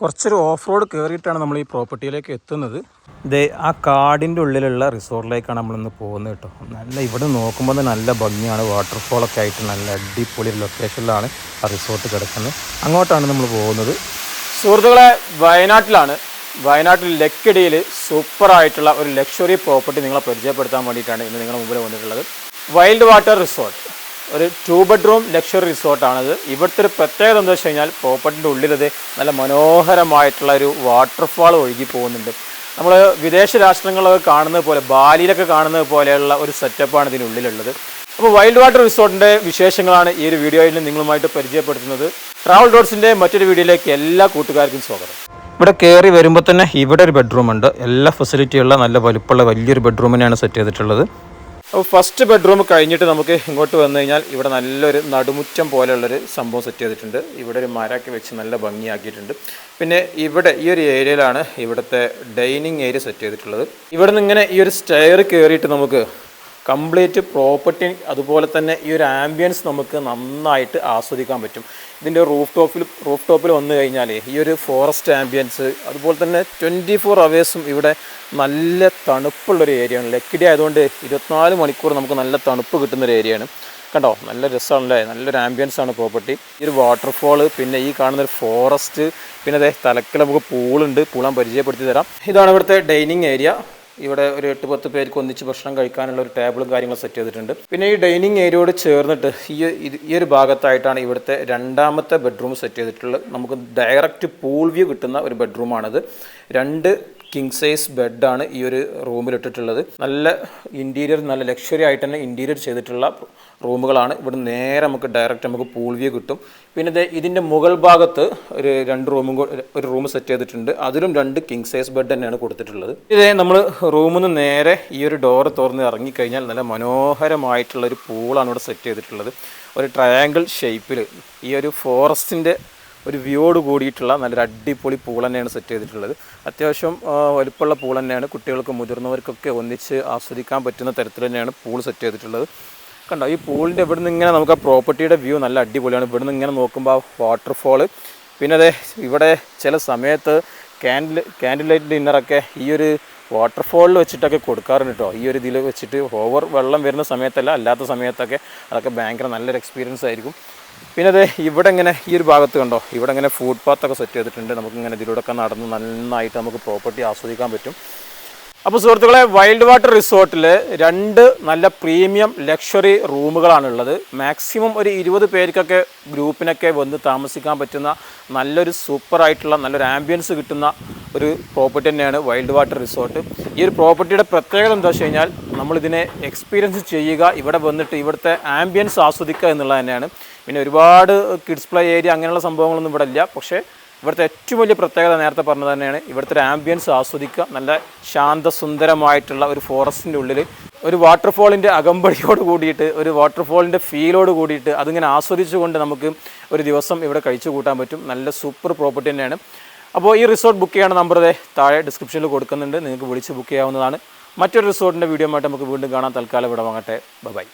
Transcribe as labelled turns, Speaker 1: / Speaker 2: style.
Speaker 1: കുറച്ചൊരു off road കയറിയിട്ടാണ് നമ്മൾ ഈ പ്രോപ്പർട്ടിയിലേക്ക് എത്തുന്നത്. ദേ ആ കാടിന്റെ ഉള്ളിലുള്ള റിസോർട്ടിലേക്കാണ് നമ്മളിന്ന് പോകുന്നത് കേട്ടോ. നല്ല ഇവിടെ നോക്കുമ്പോൾ തന്നെ നല്ല ഭംഗിയാണ്. വാട്ടർഫോളൊക്കെ ആയിട്ട് നല്ല അടിപൊളി ലൊക്കേഷനിലാണ് ആ റിസോർട്ട് കിടക്കുന്നത്. അങ്ങോട്ടാണ് നമ്മൾ പോകുന്നത്. സുഹൃത്തുക്കളെ വയനാട്ടിലാണ്. വയനാട്ടിൽ ലക്കിടിയിൽ സൂപ്പറായിട്ടുള്ള ഒരു ലക്ഷറി പ്രോപ്പർട്ടി നിങ്ങളെ പരിചയപ്പെടുത്താൻ വേണ്ടിയിട്ടാണ് ഇന്ന് നിങ്ങളുടെ മുമ്പിൽ വന്നിട്ടുള്ളത്. വൈൽഡ് വാട്ടർ റിസോർട്ട് ഒരു ടു ബെഡ്റൂം ലക്ഷറി റിസോർട്ടാണിത് ഇവിടുത്തെ ഒരു പ്രത്യേകത എന്താ വെച്ച് കഴിഞ്ഞാൽ പ്രോപ്പർട്ടിന്റെ ഉള്ളിലത് നല്ല മനോഹരമായിട്ടുള്ള ഒരു വാട്ടർഫാൾ ഒഴുകി പോകുന്നുണ്ട്. നമ്മൾ വിദേശ രാഷ്ട്രങ്ങളൊക്കെ കാണുന്നത് പോലെ ബാലിയിലൊക്കെ കാണുന്നത് പോലെയുള്ള ഒരു സെറ്റപ്പാണ് ഇതിനുള്ളിലുള്ളത് അപ്പോൾ വൈൽഡ് വാട്ടർ റിസോർട്ടിന്റെ വിശേഷങ്ങളാണ് ഈ ഒരു വീഡിയോയിൽ നിങ്ങളുമായിട്ട് പരിചയപ്പെടുത്തുന്നത്. ട്രാവൽ ഡോട്ട്സിന്റെ മറ്റൊരു വീഡിയോയിലേക്ക് എല്ലാ കൂട്ടുകാർക്കും സ്വാഗതം. ഇവിടെ കയറി വരുമ്പോൾ തന്നെ ഇവിടെ ഒരു ബെഡ്റൂം ഉണ്ട്. എല്ലാ ഫെസിലിറ്റിയുള്ള നല്ല വലുപ്പമുള്ള വലിയൊരു ബെഡ്റൂമിനെയാണ് സെറ്റ് ചെയ്തിട്ടുള്ളത്. അപ്പോൾ ഫസ്റ്റ് ബെഡ്റൂം കഴിഞ്ഞിട്ട് നമുക്ക് ഇങ്ങോട്ട് വന്നു കഴിഞ്ഞാൽ ഇവിടെ നല്ലൊരു നടുമുറ്റം പോലെയുള്ളൊരു സംഭവം സെറ്റ് ചെയ്തിട്ടുണ്ട്. ഇവിടെ ഒരു മരമൊക്കെ വെച്ച് നല്ല ഭംഗിയാക്കിയിട്ടുണ്ട്. പിന്നെ ഇവിടെ ഈ ഒരു ഏരിയയിലാണ് ഇവിടുത്തെ ഡൈനിങ് ഏരിയ സെറ്റ് ചെയ്തിട്ടുള്ളത്. ഇവിടെ നിന്ന് ഇങ്ങനെ ഈ ഒരു സ്റ്റെയർ കയറിയിട്ട് നമുക്ക് കംപ്ലീറ്റ് പ്രോപ്പർട്ടി അതുപോലെ തന്നെ ഈ ഒരു ആംബിയൻസ് നമുക്ക് നന്നായിട്ട് ആസ്വദിക്കാൻ പറ്റും. ഇതിന്റെ റൂഫ് ടോപ്പിൽ റൂഫ് ടോപ്പിൽ വന്നു കഴിഞ്ഞാൽ ഈ ഒരു ഫോറസ്റ്റ് ആംബിയൻസ് അതുപോലെ തന്നെ ട്വന്റി ഫോർ അവേഴ്സും ഇവിടെ നല്ല തണുപ്പുള്ളൊരു ഏരിയയാണ് ലക്കിടി ആയതുകൊണ്ട് ഇരുപത്തിനാല് മണിക്കൂർ നമുക്ക് നല്ല തണുപ്പ് കിട്ടുന്നൊരു ഏരിയയാണ് കണ്ടോ? നല്ല രസമാണല്ലേ നല്ലൊരു ആംബിയൻസ് ആണ് പ്രോപ്പർട്ടി ഈ ഒരു വാട്ടർഫോൾ പിന്നെ ഈ കാണുന്ന ഒരു ഫോറസ്റ്റ് പിന്നെ അതെ തലക്കിൽ നമുക്ക് പൂളുണ്ട്. പൂളാൻ പരിചയപ്പെടുത്തി തരാം. ഇതാണ് ഇവിടുത്തെ ഡൈനിങ് ഏരിയ ഇവിടെ ഒരു എട്ട് പത്ത് പേർക്ക് ഒന്നിച്ച് ഭക്ഷണം കഴിക്കാനുള്ള ഒരു ടേബിളും കാര്യങ്ങളും സെറ്റ് ചെയ്തിട്ടുണ്ട്. പിന്നെ ഈ ഡൈനിങ് ഏരിയയോട് ചേർന്നിട്ട് ഈ ഈ ഒരു ഭാഗത്തായിട്ടാണ് ഇവിടുത്തെ രണ്ടാമത്തെ ബെഡ്റൂം സെറ്റ് ചെയ്തിട്ടുള്ളത്. നമുക്ക് ഡയറക്റ്റ് പൂൾ വ്യൂ കിട്ടുന്ന ഒരു ബെഡ്റൂമാണിത്. രണ്ട് കിങ് സൈസ് ബെഡാണ് ഈ ഒരു റൂമിൽ ഇട്ടിട്ടുള്ളത്. നല്ല ഇന്റീരിയർ നല്ല ലക്ഷറി ആയിട്ട് തന്നെ ഇന്റീരിയർ ചെയ്തിട്ടുള്ള റൂമുകളാണ്. ഇവിടെ നേരെ നമുക്ക് ഡയറക്റ്റ് നമുക്ക് പൂൾ വ്യൂ കിട്ടും. പിന്നെ ഇതിന്റെ മുകൾ ഭാഗത്ത് ഒരു രണ്ട് റൂമും ഒരു റൂം സെറ്റ് ചെയ്തിട്ടുണ്ട്. അതിലും രണ്ട് കിങ് സൈസ് ബെഡ് തന്നെയാണ് കൊടുത്തിട്ടുള്ളത്. ഇതേ നമ്മൾ റൂമിൽ നിന്ന് നേരെ ഈ ഒരു ഡോറ് തുറന്ന് ഇറങ്ങിക്കഴിഞ്ഞാൽ നല്ല മനോഹരമായിട്ടുള്ള ഒരു പൂളാണ് ഇവിടെ സെറ്റ് ചെയ്തിട്ടുള്ളത്. ഒരു ട്രയാങ്കിൾ ഷേപ്പിൽ ഈ ഒരു ഫോറസ്റ്റിന്റെ ഒരു വ്യൂയോട് കൂടിയിട്ടുള്ള നല്ലൊരു അടിപൊളി പൂൾ തന്നെയാണ് സെറ്റ് ചെയ്തിട്ടുള്ളത്. അത്യാവശ്യം വലുപ്പമുള്ള പൂൾ തന്നെയാണ്. കുട്ടികൾക്കും മുതിർന്നവർക്കൊക്കെ ഒന്നിച്ച് ആസ്വദിക്കാൻ പറ്റുന്ന തരത്തിൽ തന്നെയാണ് പൂൾ സെറ്റ് ചെയ്തിട്ടുള്ളത്. കണ്ടോ ഈ പൂളിന്റെ ഇവിടുന്ന് ഇങ്ങനെ നമുക്ക് ആ പ്രോപ്പർട്ടിയുടെ വ്യൂ നല്ല അടിപൊളിയാണ്. ഇവിടുന്ന് ഇങ്ങനെ നോക്കുമ്പോൾ ആ വാട്ടർഫോൾ പിന്നെ അതെ ഇവിടെ ചില സമയത്ത് ക്യാൻഡിൽ ക്യാൻഡിൽ ലൈറ്റ് ഡിന്നറൊക്കെ ഈ ഒരു വാട്ടർഫോളിൽ വെച്ചിട്ടൊക്കെ കൊടുക്കാറുണ്ട് കേട്ടോ ഈ ഒരു ഇതിൽ വെച്ചിട്ട് ഓവർ വെള്ളം വരുന്ന സമയത്തല്ല അല്ലാത്ത സമയത്തൊക്കെ അതൊക്കെ ഭയങ്കര നല്ലൊരു എക്സ്പീരിയൻസ് ആയിരിക്കും. പിന്നെ അതെ ഇവിടെ ഇങ്ങനെ ഈ ഒരു ഭാഗത്ത് കണ്ടോ? ഇവിടെ ഇങ്ങനെ ഫുഡ് പാത്തൊക്കെ സെറ്റ് ചെയ്തിട്ടുണ്ട്. നമുക്ക് ഇങ്ങനെ ഇതിലൂടെയൊക്കെ നടന്ന് നന്നായിട്ട് നമുക്ക് പ്രോപ്പർട്ടി ആസ്വദിക്കാൻ പറ്റും. അപ്പോൾ സുഹൃത്തുക്കളെ വൈൽഡ് വാട്ടർ റിസോർട്ടിൽ രണ്ട് നല്ല പ്രീമിയം ലക്ഷറി റൂമുകളാണുള്ളത്. മാക്സിമം ഒരു ഇരുപത് പേർക്കൊക്കെ ഗ്രൂപ്പിനൊക്കെ വന്ന് താമസിക്കാൻ പറ്റുന്ന നല്ലൊരു സൂപ്പറായിട്ടുള്ള നല്ലൊരു ആംബിയൻസ് കിട്ടുന്ന ഒരു പ്രോപ്പർട്ടി തന്നെയാണ് വൈൽഡ് വാട്ടർ റിസോർട്ട് ഈ ഒരു പ്രോപ്പർട്ടിയുടെ പ്രത്യേകത എന്താ വെച്ച് കഴിഞ്ഞാൽ നമ്മളിതിനെ എക്സ്പീരിയൻസ് ചെയ്യുക ഇവിടെ വന്നിട്ട് ഇവിടുത്തെ ആംബിയൻസ് ആസ്വദിക്കുക എന്നുള്ളത് തന്നെയാണ്. പിന്നെ ഒരുപാട് കിഡ്സ് പ്ലേ ഏരിയ അങ്ങനെയുള്ള സംഭവങ്ങളൊന്നും ഇവിടെ ഇല്ല. പക്ഷേ ഇവിടുത്തെ ഏറ്റവും വലിയ പ്രത്യേകത നേരത്തെ പറഞ്ഞത് തന്നെയാണ് ഇവിടുത്തെ ഒരു ആംബിയൻസ് ആസ്വദിക്കുക നല്ല ശാന്തസുന്ദരമായിട്ടുള്ള ഒരു ഫോറസ്റ്റിന്റെ ഉള്ളിൽ ഒരു വാട്ടർഫോളിന്റെ അകമ്പടിയോട് കൂടിയിട്ട് ഒരു വാട്ടർഫോളിന്റെ ഫീലോട് കൂടിയിട്ട് അതിങ്ങനെ ആസ്വദിച്ചുകൊണ്ട് നമുക്ക് ഒരു ദിവസം ഇവിടെ കഴിച്ചു കൂട്ടാൻ പറ്റും. നല്ല സൂപ്പർ പ്രോപ്പർട്ടി തന്നെയാണ്. അപ്പോൾ ഈ റിസോർട്ട് ബുക്ക് ചെയ്യണ നമ്പർ താഴെ ഡിസ്ക്രിപ്ഷനിൽ കൊടുക്കുന്നുണ്ട്. നിങ്ങൾക്ക് വിളിച്ച് ബുക്ക് ചെയ്യാവുന്നതാണ്. മറ്റൊരു റിസോർട്ടിന്റെ വീഡിയോ ആയിട്ട് നമുക്ക് വീണ്ടും കാണാൻ തൽക്കാലം ഇവിടെ വാങ്ങട്ടെ. ബൈ